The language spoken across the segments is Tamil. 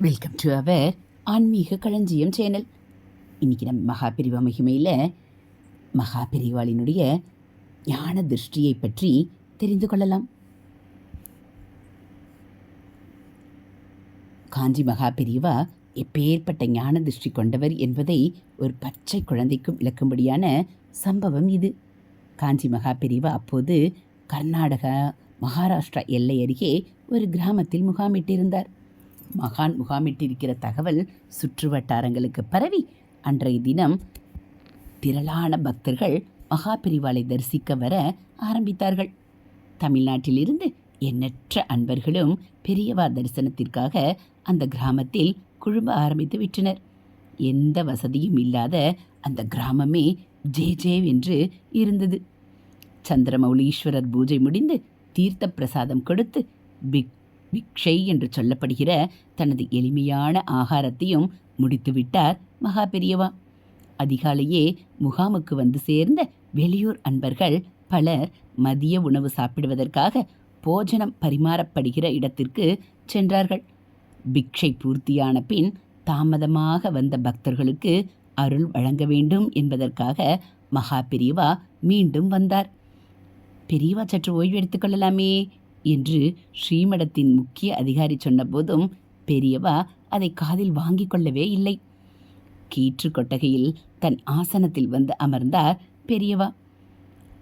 வெல்கம் டு அவர் ஆன்மீக களஞ்சியம் சேனல் இன்றைக்கி நம்ம மகாபிரிவா மகிமையில் மகாபிரிவாளினுடைய ஞான திருஷ்டியை பற்றி தெரிந்து கொள்ளலாம். காஞ்சி மகாபிரிவா எப்பேற்பட்ட ஞான திருஷ்டி கொண்டவர் என்பதை ஒரு பச்சை குழந்தைக்கும் விளக்கும்படியான சம்பவம் இது. காஞ்சி மகாபிரிவா அப்போது கர்நாடகா மகாராஷ்டிரா எல்லை அருகே ஒரு கிராமத்தில் முகாமிட்டிருந்தார். மகான் முகாமிட்டிருக்கிற தகவல் சுற்று வட்டாரங்களுக்கு பரவி அன்றைய தினம் திரளான பக்தர்கள் மகாபிரிவாளை தரிசிக்க வர ஆரம்பித்தார்கள். தமிழ்நாட்டிலிருந்து எண்ணற்ற அன்பர்களும் பெரியவா தரிசனத்திற்காக அந்த கிராமத்தில் குழும ஆரம்பித்து விட்டனர். எந்த வசதியும் இல்லாத அந்த கிராமமே ஜே ஜே என்று இருந்தது. சந்திரமௌலீஸ்வரர் பூஜை முடிந்து தீர்த்த பிரசாதம் கொடுத்து பிக் பிக்ஷை என்று சொல்லப்படுகிற தனது எளிமையான ஆகாரத்தையும் முடித்துவிட்டார் மகா பெரியவா. அதிகாலையே முகாமுக்கு வந்து சேர்ந்த வெளியூர் அன்பர்கள் பலர் மதிய உணவு சாப்பிடுவதற்காக போஜனம் பரிமாறப்படுகிற இடத்திற்கு சென்றார்கள். பிக்ஷை பூர்த்தியான பின் தாமதமாக வந்த பக்தர்களுக்கு அருள் வழங்க வேண்டும் என்பதற்காக மகா பெரியவா மீண்டும் வந்தார். பெரியவா சற்று ஓய்வு எடுத்துக்கொள்ளலாமே என்று ஸ்ரீமடத்தின் முக்கிய அதிகாரி சொன்னபோதும் பெரியவா அதை காதில் வாங்கிக் கொள்ளவே இல்லை. கீற்று கொட்டகையில் தன் ஆசனத்தில் வந்து அமர்ந்தார் பெரியவா.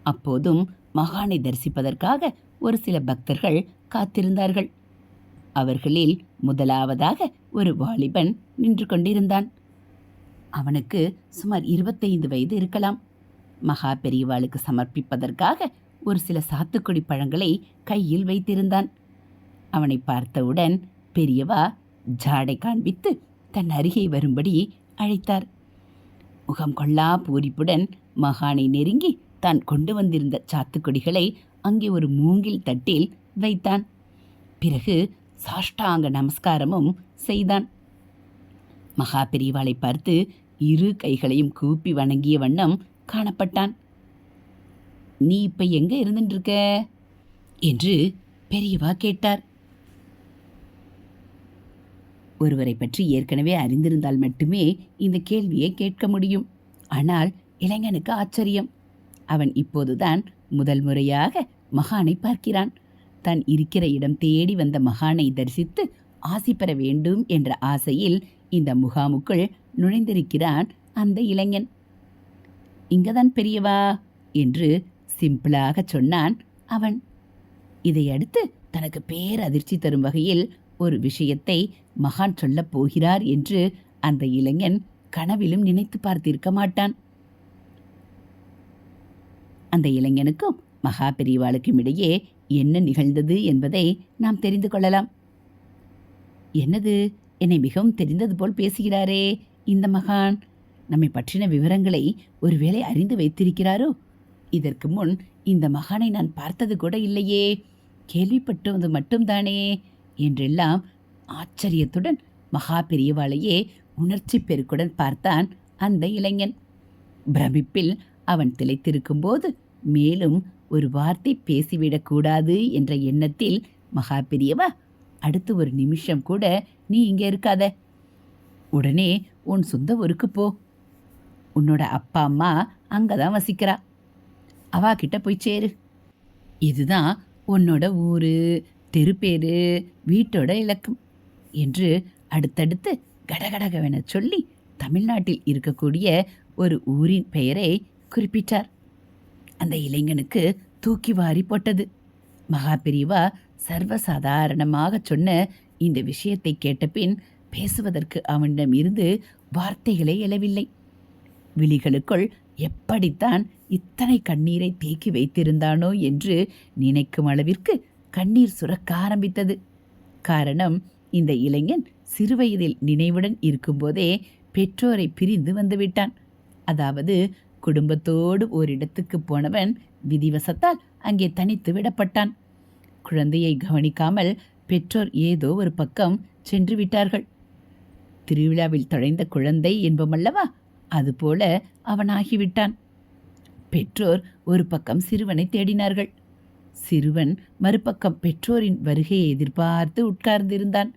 அப்போதும் மகானை தரிசிப்பதற்காக ஒரு சில பக்தர்கள் காத்திருந்தார்கள். அவர்களில் முதலாவதாக ஒரு வாலிபன் நின்று கொண்டிருந்தான். அவனுக்கு சுமார் இருபத்தைந்து வயது இருக்கலாம். மகா பெரியவாளுக்கு சமர்ப்பிப்பதற்காக ஒரு சில சாத்துக்குடி பழங்களை கையில் வைத்திருந்தான். அவனை பார்த்தவுடன் பெரியவா ஜாடை காண்பித்து தன் அருகே வரும்படி அழைத்தார். முகம் கொள்ளா பூரிப்புடன் மகானை நெருங்கி தான் கொண்டு வந்திருந்த சாத்துக்குடிகளை அங்கே ஒரு மூங்கில் தட்டில் வைத்தான். பிறகு சாஷ்டாங்க நமஸ்காரமும் செய்தான். மகா பெரியவாளை பார்த்து இரு கைகளையும் கூப்பி வணங்கிய வண்ணம் காணப்பட்டான். நீ இப்ப எங்க இருந்துருக்க என்று பெரியவா கேட்டார். ஒருவரை பற்றி ஏற்கனவே அறிந்திருந்தால் மட்டுமே இந்த கேள்வியை கேட்க முடியும். ஆனால் இளைஞனுக்கு ஆச்சரியம். அவன் இப்போதுதான் முதல் முறையாக மகானை பார்க்கிறான். தான் இருக்கிற இடம் தேடி வந்த மகானை தரிசித்து ஆசி பெற வேண்டும் என்ற ஆசையில் இந்த முகாமுக்குள் நுழைந்திருக்கிறான் அந்த இளைஞன். இங்கதான் பெரியவா? என்று சிம்பிளாக சொன்னான் அவன். இதையடுத்து தனக்கு பேரதிர்ச்சி தரும் வகையில் ஒரு விஷயத்தை மகான் சொல்லப் போகிறார் என்று அந்த இளைஞன் கனவிலும் நினைத்து பார்த்திருக்க மாட்டான். அந்த இளைஞனுக்கும் மகா பெரியவாளுக்கும் இடையே என்ன நிகழ்ந்தது என்பதை நாம் தெரிந்து கொள்ளலாம். என்னது? என்னை மிகவும் தெரிந்தது போல் பேசுகிறாரே இந்த மகான். நம்மை பற்றின விவரங்களை ஒருவேளை அறிந்து வைத்திருக்கிறாரோ? இதற்கு முன் இந்த மகானை நான் பார்த்தது கூட இல்லையே. கேள்விப்பட்டது மட்டும்தானே என்றெல்லாம் ஆச்சரியத்துடன் மகா பெரியவாளையே உணர்ச்சி பெருக்குடன் பார்த்தான் அந்த இளைஞன். பிரமிப்பில் அவன் திளைத்திருக்கும்போது மேலும் ஒரு வார்த்தை பேசிவிடக்கூடாது என்ற எண்ணத்தில் மகா பெரியவா அடுத்து ஒரு நிமிஷம் கூட நீ இங்கே இருக்காத. உடனே உன் சொந்த ஊருக்கு போ. உன்னோட அப்பா அம்மா அங்கே தான் வசிக்கிறா. அவா கிட்ட போய் சேரு. இதுதான் உன்னோட ஊர் தெருப்பேரு வீட்டோட இலக்கம் என்று அடுத்தடுத்து கடகடகவென சொல்லி தமிழ்நாட்டில் இருக்கக்கூடிய ஒரு ஊரின் பெயரை குறிப்பிட்டார். அந்த இளைஞனுக்கு தூக்கி வாரி போட்டது. மகாபிரிவா சர்வசாதாரணமாக சொன்ன இந்த விஷயத்தை கேட்டபின் பேசுவதற்கு அவனிடம் இருந்து வார்த்தைகளே எழவில்லை. விழிகளுக்குள் எப்படித்தான் இத்தனை கண்ணீரை தேக்கி வைத்திருந்தானோ என்று நினைக்கும் அளவிற்கு கண்ணீர் சுரக்க ஆரம்பித்தது. காரணம் இந்த இளைஞன் சிறுவயதில் நினைவுடன் இருக்கும்போதே பெற்றோரை பிரிந்து வந்துவிட்டான். அதாவது குடும்பத்தோடு ஓரிடத்துக்கு போனவன் விதிவசத்தால் அங்கே தனித்து விடப்பட்டான். குழந்தையை கவனிக்காமல் பெற்றோர் ஏதோ ஒரு பக்கம் சென்று விட்டார்கள். திருவிழாவில் தொலைந்த குழந்தை என்பமல்லவா அதுபோல அவனாகிவிட்டான். பெற்றோர் ஒரு பக்கம் சிறுவனை தேடினார்கள். சிறுவன் மறுபக்கம் பெற்றோரின் வருகையை எதிர்பார்த்து உட்கார்ந்திருந்தான்.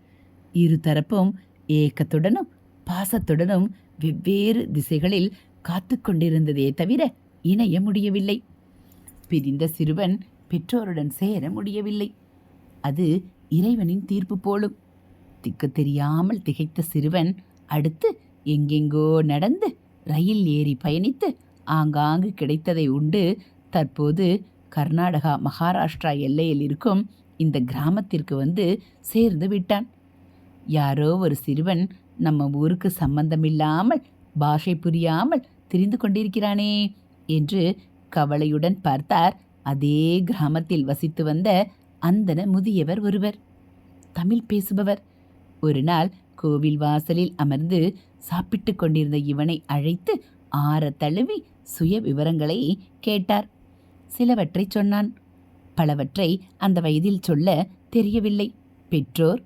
இருதரப்பும் ஏக்கத்துடனும் பாசத்துடனும் வெவ்வேறு திசைகளில் காத்து கொண்டிருந்ததே தவிர இணைய முடியவில்லை. பிரிந்த சிறுவன் பெற்றோருடன் சேர முடியவில்லை. அது இறைவனின் தீர்ப்பு போலும். திக்கு தெரியாமல் திகைத்த சிறுவன் அடுத்து எங்கெங்கோ நடந்து ரயில் ஏறி பயணித்து ஆங்காங்கு கிடைத்ததை உண்டு. தற்போது கர்நாடகா மகாராஷ்டிரா எல்லையில் இருக்கும் இந்த கிராமத்திற்கு வந்து சேர்ந்து விட்டான். யாரோ ஒரு சிறுவன் நம்ம ஊருக்கு சம்பந்தமில்லாமல் பாஷை புரியாமல் திரிந்து கொண்டிருக்கிறானே என்று கவலையுடன் பார்த்தார் அதே கிராமத்தில் வசித்து வந்த அந்தன முதியவர் ஒருவர். தமிழ் பேசுபவர். ஒரு நாள் கோவில் வாசலில் அமர்ந்து சாப்பிட்டு கொண்டிருந்த இவனை அழைத்து ஆற தழுவி சுய விவரங்களை கேட்டார். சிலவற்றை சொன்னான். பலவற்றை அந்த வயதில் சொல்ல தெரியவில்லை. பெற்றோர்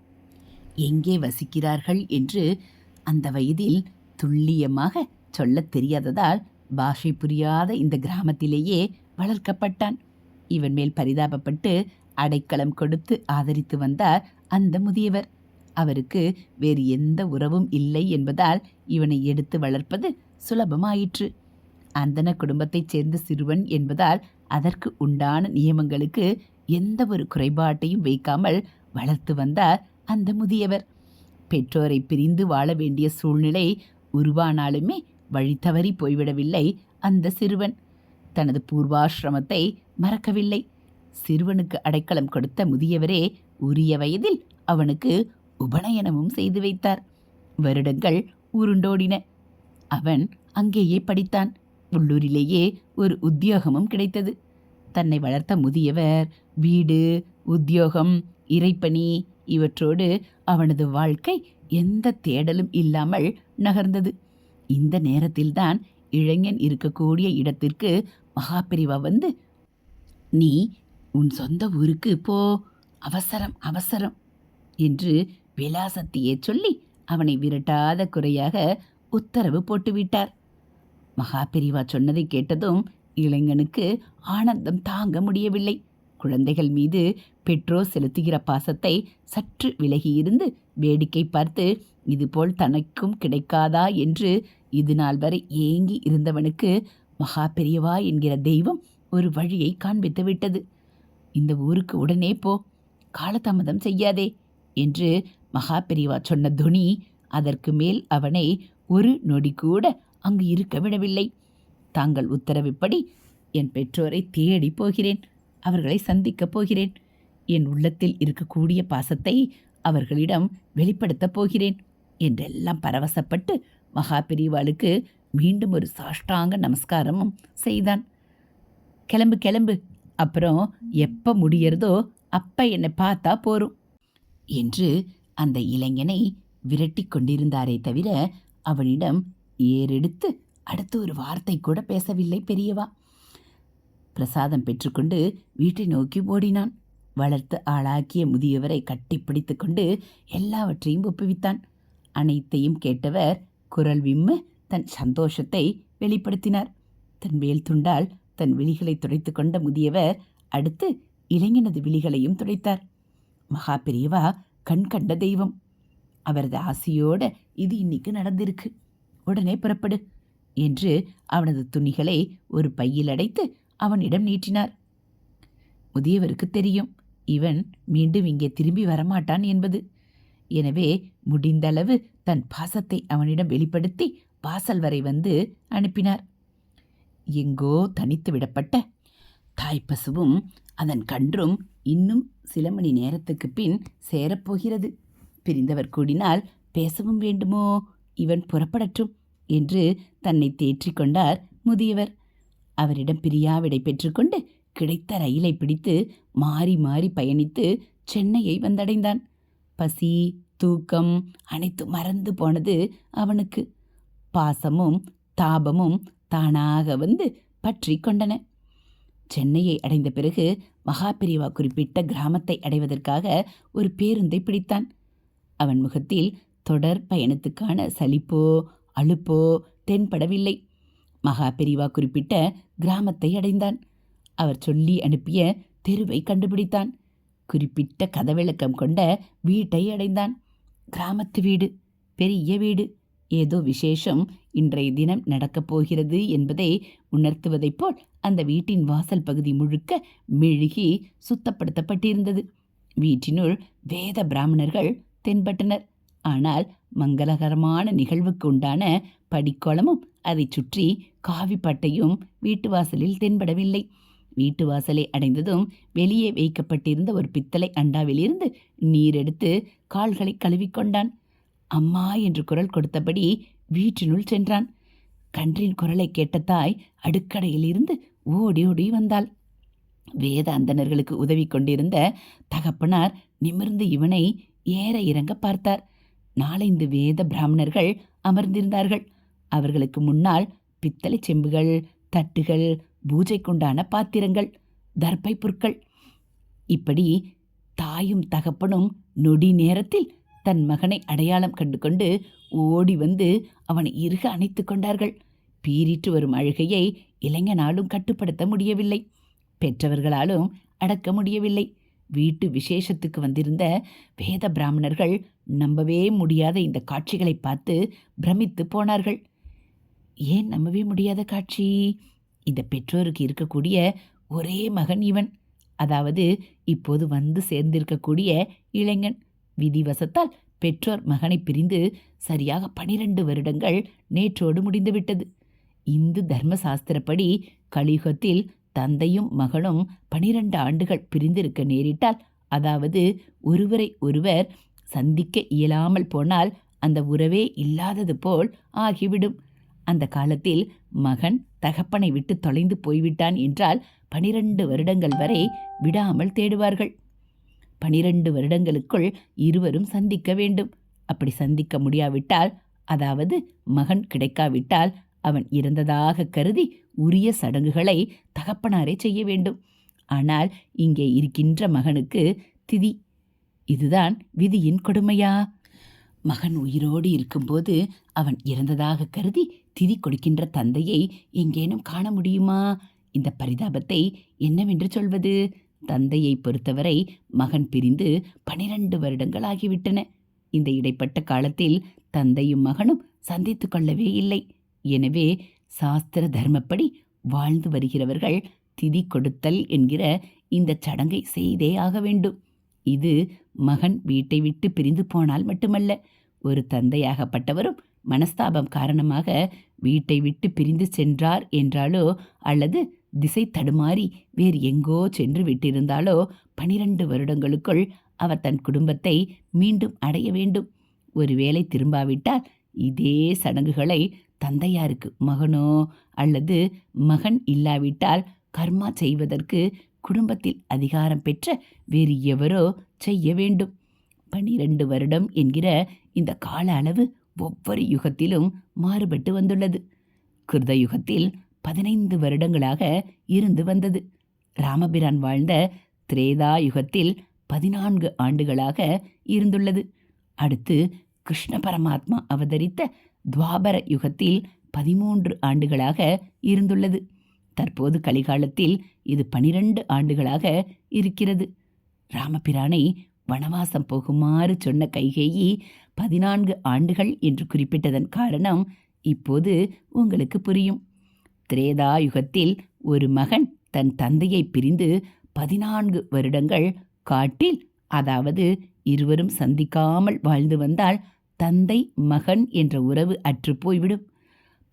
எங்கே வசிக்கிறார்கள்? என்று அந்த வயதில் துல்லியமாக சொல்லத் தெரியாததால் பாஷை புரியாத இந்த கிராமத்திலேயே வளர்க்கப்பட்டான். இவன் மேல் பரிதாபப்பட்டு அடைக்கலம் கொடுத்து ஆதரித்து வந்தார் அந்த முதியவர். அவருக்கு வேறு எந்த உறவும் இல்லை என்பதால் இவனை எடுத்து வளர்ப்பது சுலபமாயிற்று. அந்தன குடும்பத்தைச் சேர்ந்த சிறுவன் என்பதால் அதற்கு உண்டான நியமங்களுக்கு எந்த ஒரு குறைபாட்டையும் வைக்காமல் வளர்த்து வந்தார் அந்த முதியவர். பெற்றோரை பிரிந்து வாழ வேண்டிய சூழ்நிலை உருவானாலுமே வழி தவறி போய்விடவில்லை அந்த சிறுவன். தனது பூர்வாசிரமத்தை மறக்கவில்லை. சிறுவனுக்கு அடைக்கலம் கொடுத்த முதியவரே உரிய வயதில் அவனுக்கு உபநயனமும் செய்து வைத்தார். வருடங்கள் உருண்டோடின. அவன் அங்கேயே படித்தான். உள்ளூரிலேயே ஒரு உத்தியோகமும் கிடைத்தது. தன்னை வளர்த்த முதியவர் வீடு உத்தியோகம் இறைப்பணி இவற்றோடு அவனது வாழ்க்கை எந்த தேடலும் இல்லாமல் நகர்ந்தது. இந்த நேரத்தில்தான் இளைஞன் இருக்கக்கூடிய இடத்திற்கு மகாபிரிவா வந்து நீ உன் சொந்த ஊருக்கு போ அவசரம் அவசரம் என்று விலாசத்தையே சொல்லி அவனை விரட்டாத குறையாக உத்தரவு போட்டுவிட்டார். மகாபெரிவா சொன்னதை கேட்டதும் இளைஞனுக்கு ஆனந்தம் தாங்க முடியவில்லை. குழந்தைகள் மீது பெற்றோர் செலுத்துகிற பாசத்தை சற்று விலகியிருந்து வேடிக்கை பார்த்து இதுபோல் தனக்கும் கிடைக்காதா? என்று இது நாள் வரை ஏங்கி இருந்தவனுக்கு மகா பெரியவா என்கிற தெய்வம் ஒரு வழியை காண்பித்து விட்டது. இந்த ஊருக்கு உடனே போ காலதாமதம் செய்யாதே என்று மகா பெரியவா சொன்ன துணி அதற்கு மேல் அவனை ஒரு நொடி கூட அங்கு இருக்க விடவில்லை. தாங்கள் உத்தரவிப்படி என் பெற்றோரை தேடி போகிறேன். அவர்களை சந்திக்கப் போகிறேன். என் உள்ளத்தில் இருக்கக்கூடிய பாசத்தை அவர்களிடம் வெளிப்படுத்தப் போகிறேன் என்றெல்லாம் பரவசப்பட்டு மகா பெரியவாளுக்கு மீண்டும் ஒரு சாஷ்டாங்க நமஸ்காரமும் செய்தான். கிளம்பு கிளம்பு. அப்புறம் எப்போ முடியறதோ அப்ப என்னை பார்த்தா போரும் என்று அந்த இளைஞனை விரட்டி கொண்டிருந்தாரே தவிர அவனிடம் ஏறெடுத்து அடுத்து ஒரு வார்த்தை கூட பேசவில்லை பெரியவா. பிரசாதம் பெற்றுக்கொண்டு வீட்டை நோக்கி ஓடினான். வளர்த்து ஆளாக்கிய முதியவரை கட்டிப்பிடித்து கொண்டு எல்லாவற்றையும் ஒப்புவித்தான். அனைத்தையும் கேட்டவர் குரல் விம்ம தன் சந்தோஷத்தை வெளிப்படுத்தினார். தன் வேல் துண்டால் தன் விழிகளை துடைத்து கொண்ட முதியவர் அடுத்து இளைஞனது விழிகளையும் துடைத்தார். மகா பெரியவா கண் கண்ட தெய்வம். அவரது ஆசையோட இது இன்னைக்கு நடந்திருக்கு. உடனே புறப்படு என்று அவனது துணிகளை ஒரு பையில் அடைத்து அவனிடம் நீட்டினார். முதியவருக்கு தெரியும் இவன் மீண்டும் இங்கே திரும்பி வரமாட்டான் என்பது. எனவே முடிந்தளவு தன் பாசத்தை அவனிடம் வெளிப்படுத்தி வாசல் வரை வந்து அனுப்பினார். எங்கோ தனித்து விடப்பட்ட தாய்ப்பசுவும் அதன் கன்றும் இன்னும் சில மணி நேரத்துக்கு பின் சேரப்போகிறது. பிரிந்தவர் கூடினால் பேசவும் வேண்டுமோ? இவன் புறப்படட்டும் என்று தன்னை தேற்றிக் கொண்டார் முதியவர். அவரிடம் பிரியாவிடை பெற்றுக்கொண்டு கிடைத்த ரயிலை பிடித்து மாறி மாறி பயணித்து சென்னையை வந்தடைந்தான். பசி தூக்கம் அனைத்து மறந்து போனது அவனுக்கு. பாசமும் தாபமும் தானாக வந்து பற்றி கொண்டன. சென்னையை அடைந்த பிறகு மகாபிரிவா குறிப்பிட்ட கிராமத்தை அடைவதற்காக ஒரு பேருந்தை பிடித்தான். அவன் முகத்தில் தொடர் பயணத்துக்கான சலிப்போ அழுப்போ தென்படவில்லை. மகாபெரிவா குறிப்பிட்ட கிராமத்தை அடைந்தான். அவர் சொல்லி அனுப்பிய தெருவை கண்டுபிடித்தான். குறிப்பிட்ட கதவிளக்கம் கொண்ட வீட்டை அடைந்தான். கிராமத்து வீடு பெரிய வீடு. ஏதோ விசேஷம் இன்றைய தினம் நடக்கப் போகிறது என்பதை உணர்த்துவதைப் போல் அந்த வீட்டின் வாசல் பகுதி முழுக்க மெழுகி சுத்தப்படுத்தப்பட்டிருந்தது. வீட்டினுள் வேத பிராமணர்கள் தென்பட்டனர். ஆனால் மங்களகரமான நிகழ்வுக்கு உண்டான படிக்கோளமும் அதைச் சுற்றி காவிப்பட்டையும் வீட்டு வாசலில் தென்படவில்லை. வீட்டு வாசலை அடைந்ததும் வெளியே வைக்கப்பட்டிருந்த ஒரு பித்தளை அண்டாவிலிருந்து நீர் எடுத்து கால்களை கழுவிக்கொண்டான் அம்மா என்று குரல் கொடுத்தபடி வீட்டினுள் சென்றான். கன்றின் குரலை கேட்ட தாய் அடுக்கடையிலிருந்து ஓடி ஓடி வந்தாள். வேத அந்தணர்களுக்கு உதவி கொண்டிருந்த தகப்பனார் நிமிர்ந்து இவனை ஏற இறங்க பார்த்தார். நாலைந்து வேத பிராமணர்கள் அமர்ந்திருந்தார்கள். அவர்களுக்கு முன்னால் பித்தளை செம்புகள் தட்டுகள் பூஜைக்குண்டான பாத்திரங்கள் தர்ப்பை புற்கள் இப்படி தாயும் தகப்பனும் நொடி நேரத்தில் தன் மகனை அடையாளம் கண்டு கொண்டு ஓடி வந்து அவனை இறுக அணைத்து கொண்டார்கள். பீறிட்டு வரும் அழுகையை இளைஞனாலும் கட்டுப்படுத்த முடியவில்லை. பெற்றவர்களாலும் அடக்க முடியவில்லை. வீட்டு விசேஷத்துக்கு வந்திருந்த வேத பிராமணர்கள் நம்பவே முடியாத இந்த காட்சிகளை பார்த்து பிரமித்து போனார்கள். ஏன் நம்பவே முடியாத காட்சி? இந்த பெற்றோருக்கு இருக்கக்கூடிய ஒரே மகன் இவன். அதாவது இப்போது வந்து சேர்ந்திருக்கக்கூடிய இளைஞன். விதிவசத்தால் பெற்றோர் மகனை பிரிந்து சரியாக பனிரெண்டு வருடங்கள் நேற்றோடு முடிந்துவிட்டது. இந்து தர்மசாஸ்திரப்படி கலியுகத்தில் தந்தையும் மகளும் பனிரெண்டு ஆண்டுகள் பிரிந்திருக்க நேரிட்டால் அதாவது ஒருவரை ஒருவர் சந்திக்க இயலாமல் போனால் அந்த உறவே இல்லாதது போல் ஆகிவிடும். அந்த காலத்தில் மகன் தகப்பனை விட்டு தொலைந்து போய்விட்டான் என்றால் பனிரெண்டு வருடங்கள் வரை விடாமல் தேடுவார்கள். பனிரெண்டு வருடங்களுக்குள் இருவரும் சந்திக்க வேண்டும். அப்படி சந்திக்க முடியாவிட்டால் அதாவது மகன் கிடைக்காவிட்டால் அவன் இறந்ததாக கருதி உரிய சடங்குகளை தகப்பனாரே செய்ய வேண்டும். ஆனால் இங்கே இருக்கின்ற மகனுக்கு திதி. இதுதான் விதியின் கொடுமையா? மகன் உயிரோடு இருக்கும்போது அவன் இறந்ததாக கருதி திதி கொடுக்கின்ற தந்தையை எங்கேனும் காண முடியுமா? இந்த பரிதாபத்தை என்னவென்று சொல்வது? தந்தையை பொறுத்தவரை மகன் பிரிந்து பனிரெண்டு வருடங்கள் ஆகிவிட்டன. இந்த இடைப்பட்ட காலத்தில் தந்தையும் மகனும் சந்தித்து கொள்ளவே இல்லை. எனவே சாஸ்திர தர்மப்படி வாழ்ந்து வருகிறவர்கள் திதி கொடுத்தல் என்கிற இந்த சடங்கை செய்தே ஆக வேண்டும். இது மகன் வீட்டை விட்டு பிரிந்து போனால் மட்டுமல்ல ஒரு தந்தையாகப்பட்டவரும் மனஸ்தாபம் காரணமாக வீட்டை விட்டு பிரிந்து சென்றார் என்றாலோ அல்லது திசை தடுமாறி வேறு எங்கோ சென்று விட்டிருந்தாலோ பனிரெண்டு வருடங்களுக்குள் அவர் தன் குடும்பத்தை மீண்டும் அடைய வேண்டும். ஒருவேளை திரும்பாவிட்டால் இதே சடங்குகளை தந்தையாருக்கு மகனோ அல்லது மகன் இல்லாவிட்டால் கர்மா செய்வதற்கு குடும்பத்தில் அதிகாரம் பெற்ற வேறு எவரோ செய்ய வேண்டும். பனிரெண்டு வருடம் என்கிற இந்த கால அளவு ஒவ்வொரு யுகத்திலும் மாறுபட்டு வந்துள்ளது. கிருத யுகத்தில் பதினைந்து வருடங்களாக இருந்து வந்தது. ராமபிரான் வாழ்ந்த திரேதா யுகத்தில் பதினான்கு ஆண்டுகளாக இருந்துள்ளது. அடுத்து கிருஷ்ண பரமாத்மா அவதரித்த துவாபர யுகத்தில் பதிமூன்று ஆண்டுகளாக இருந்துள்ளது. தற்போது கலிகாலத்தில் இது பனிரெண்டு ஆண்டுகளாக இருக்கிறது. ராமபிரானை வனவாசம் போகுமாறு சொன்ன கைகேயி பதினான்கு ஆண்டுகள் என்று குறிப்பிட்டதன் காரணம் இப்போது உங்களுக்கு புரியும். திரேதா யுகத்தில் ஒரு மகன் தன் தந்தையை பிரிந்து பதினான்கு வருடங்கள் காட்டில் அதாவது இருவரும் சந்திக்காமல் வாழ்ந்து வந்தால் தந்தை மகன் என்ற உறவு அற்று போய்விடும்.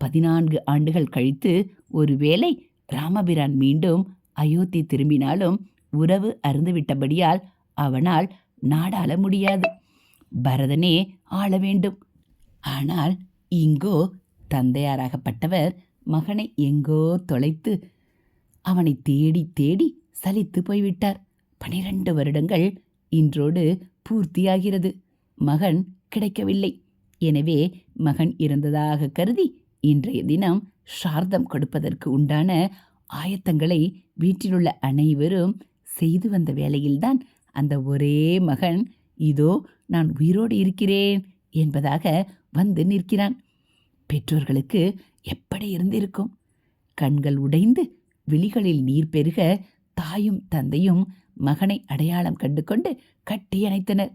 பதினான்கு ஆண்டுகள் கழித்து ஒருவேளை ராமபிரான் மீண்டும் அயோத்தி திரும்பினாலும் உறவு அருந்துவிட்டபடியால் அவனால் நாடாள முடியாது. பரதனே ஆள வேண்டும். ஆனால் இங்கோ தந்தையாராகப்பட்டவர் மகனை எங்கோ தொலைத்து அவனை தேடி தேடி சலித்து போய்விட்டார். பனிரெண்டு வருடங்கள் இன்றோடு பூர்த்தியாகிறது. மகன் கிடைக்கவில்லை. எனவே மகன் இறந்ததாக கருதி இன்றைய தினம் சார்தம் கொடுப்பதற்கு உண்டான ஆயத்தங்களை வீட்டிலுள்ள அனைவரும் செய்து வந்த வேளையில்தான் அந்த ஒரே மகன் இதோ நான் உயிரோடு இருக்கிறேன் என்பதாக வந்து நிற்கிறான். பெற்றோர்களுக்கு எப்படி இருந்திருக்கும்? கண்கள் உடைந்து விழிகளில் நீர் பெருக தாயும் தந்தையும் மகனை அடையாளம் கண்டு கொண்டு கட்டி அணைத்தனர்.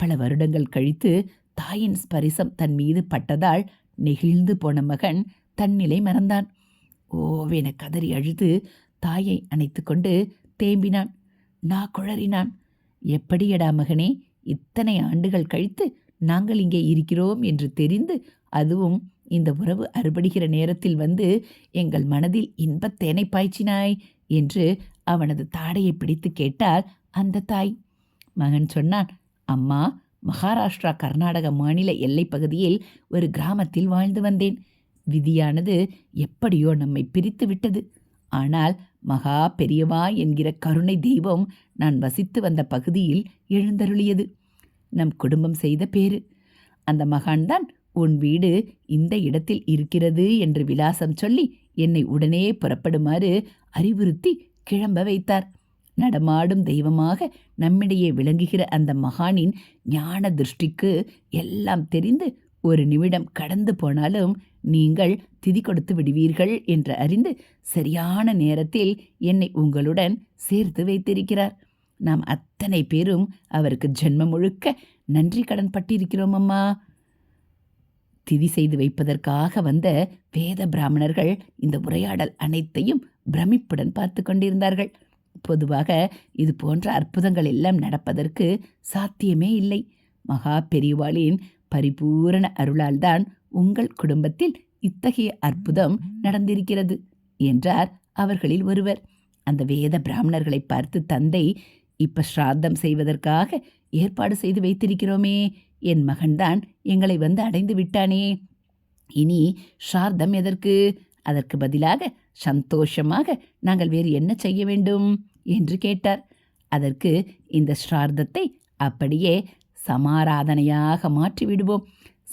பல வருடங்கள் கழித்து தாயின் ஸ்பரிசம் தன் மீது பட்டதால் நெகிழ்ந்து போன மகன் தன்னிலை மறந்தான். ஓவென கதறி அழுது தாயை அணைத்து கொண்டு தேம்பினான். நான் குழறினான். எப்படியடா மகனே இத்தனை ஆண்டுகள் கழித்து நாங்கள் இங்கே இருக்கிறோம் என்று தெரிந்து அதுவும் இந்த உறவு அறுபடுகிற நேரத்தில் வந்து எங்கள் மனதில் இன்பத்தேனை பாய்ச்சினாய் என்று அவனது தாடையை பிடித்து கேட்டால் அந்த தாய். மகன் சொன்னான் அம்மா மகாராஷ்டிரா கர்நாடக மாநில எல்லைப் பகுதியில் ஒரு கிராமத்தில் வாழ்ந்து வந்தேன். விதியானது எப்படியோ நம்மை பிரித்து விட்டது. ஆனால் மகா பெரியவா என்கிற கருணை தெய்வம் நான் வசித்து வந்த பகுதியில் எழுந்தருளியது. நம் குடும்பம் செய்த பேரு அந்த மகான்தான் உன் வீடு இந்த இடத்தில் இருக்கிறது என்று விலாசம் சொல்லி என்னை உடனே புறப்படுமாறு அறிவுறுத்தி கிளம்ப வைத்தார். நடமாடும் தெய்வமாக நம்மிடையே விளங்குகிற அந்த மகானின் ஞான திருஷ்டிக்கு எல்லாம் தெரிந்து ஒரு நிமிடம் கடந்து போனாலும் நீங்கள் திதி கொடுத்து விடுவீர்கள் என்று அறிந்து சரியான நேரத்தில் என்னை உங்களுடன் சேர்த்து வைத்திருக்கிறார். நாம் அத்தனை பேரும் அவருக்கு ஜென்மம் முழுக்க நன்றி கடன் பட்டிருக்கிறோம் அம்மா. திதி செய்து வைப்பதற்காக வந்த வேத பிராமணர்கள் இந்த உரையாடல் அனைத்தையும் பிரமிப்புடன் பார்த்து கொண்டிருந்தார்கள். பொதுவாக இது போன்ற அற்புதங்கள் எல்லாம் நடப்பதற்கு சாத்தியமே இல்லை. மகா பெரியவாளின் பரிபூரண அருளால்தான் உங்கள் குடும்பத்தில் இத்தகைய அற்புதம் நடந்திருக்கிறது என்றார் அவர்களில் ஒருவர். அந்த வேத பிராமணர்களை பார்த்து தந்தை இப்ப ஸ்ராத்தம் செய்வதற்காக ஏற்பாடு செய்து வைத்திருக்கிறோமே என் மகன்தான் எங்களை வந்து அடைந்து விட்டானே. இனி ஸ்ரார்த்தம் எதற்கு? அதற்கு பதிலாக சந்தோஷமாக நாங்கள் வேறு என்ன செய்ய வேண்டும்? என்று கேட்டார். அதற்கு இந்த ஸ்ரார்த்தத்தை அப்படியே சமாராதனையாக மாற்றி விடுவோம்.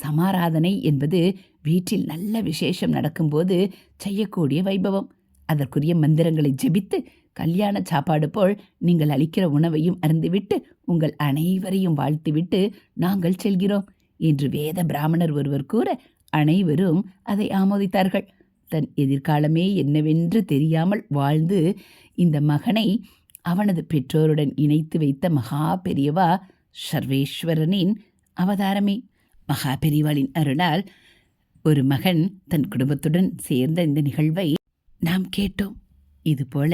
சமாராதனை என்பது வீட்டில் நல்ல விசேஷம் நடக்கும்போது செய்யக்கூடிய வைபவம். அதற்குரிய மந்திரங்களை ஜெபித்து கல்யாண சாப்பாடு போல் நீங்கள் அளிக்கிற உணவையும் அருந்துவிட்டு உங்கள் அனைவரையும் வாழ்த்துவிட்டு நாங்கள் செல்கிறோம் என்று வேத பிராமணர் ஒருவர் கூற அனைவரும் அதை ஆமோதித்தார்கள். தன் எதிர்காலமே என்னவென்று தெரியாமல் வாழ்ந்து இந்த மகனை அவனது பெற்றோருடன் இணைத்து வைத்த மகா பெரியவா சர்வேஸ்வரனின் அவதாரமே. மகா பெரியவாளின் அருளால் ஒரு மகன் தன் குடும்பத்துடன் சேர்ந்த இந்த நிகழ்வை நாம் கேட்டோம். இதுபோல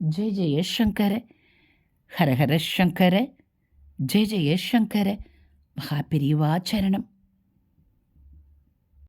ஜெய ஜெய சங்கர ஹரஹர சங்கர ஜெய ஜெய சங்கர மகா சரணம்.